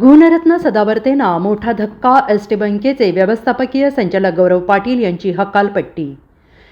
गुणरत्न सदावर्तेंना मोठा धक्का S T बँकेचे व्यवस्थापकीय संचालक गौरव पाटील यांची हकालपट्टी.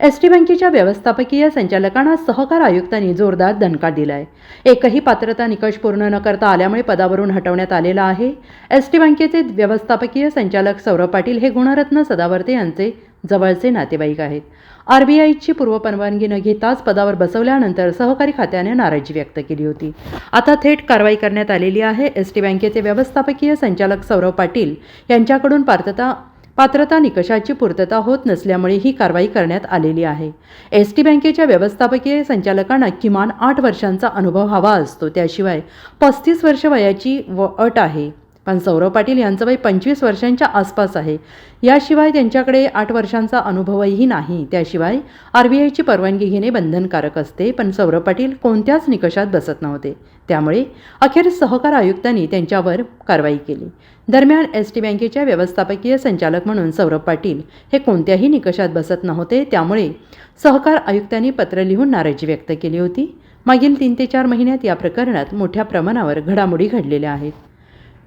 एस टी बँकेच्या व्यवस्थापकीय संचालकांना सहकार आयुक्तांनी जोरदार दणका दिलाय. एकही पात्रता निकष पूर्ण न करता आल्यामुळे पदावरून हटवण्यात आलेला आहे. एस टी बँकेचे व्यवस्थापकीय संचालक सौरभ पाटील हे गुणरत्न सदावर्ते यांचे जवळचे नातेवाईक आहेत. आरबीआयची पूर्वपरवानगी न घेताच पदावर बसवल्यानंतर सहकारी खात्याने नाराजी व्यक्त केली होती. आता थेट कारवाई करण्यात आलेली आहे. एस टी बँकेचे व्यवस्थापकीय संचालक सौरभ पाटील यांच्याकडून पात्रता पात्रता निकषाची पूर्तता होत नसल्यामुळे ही कारवाई करण्यात आलेली आहे. एस टी बँकेच्या व्यवस्थापकीय संचालकांना किमान आठ वर्षांचा अनुभव हवा असतो. त्याशिवाय पस्तीस वर्ष वयाची व अट आहे. पण सौरभ पाटील यांचं वय पंचवीस वर्षांच्या आसपास आहे. याशिवाय त्यांच्याकडे आठ वर्षांचा अनुभवही नाही. त्याशिवाय आर बी आयची परवानगी घेणे बंधनकारक असते पण सौरभ पाटील कोणत्याच निकषात बसत नव्हते. त्यामुळे अखेर सहकार आयुक्तांनी त्यांच्यावर कारवाई केली. दरम्यान एस टी बँकेच्या व्यवस्थापकीय संचालक म्हणून सौरभ पाटील हे कोणत्याही निकषात बसत नव्हते. त्यामुळे सहकार आयुक्तांनी पत्र लिहून नाराजी व्यक्त केली होती. मागील तीन ते चार महिन्यात या प्रकरणात मोठ्या प्रमाणावर घडामोडी घडलेल्या आहेत.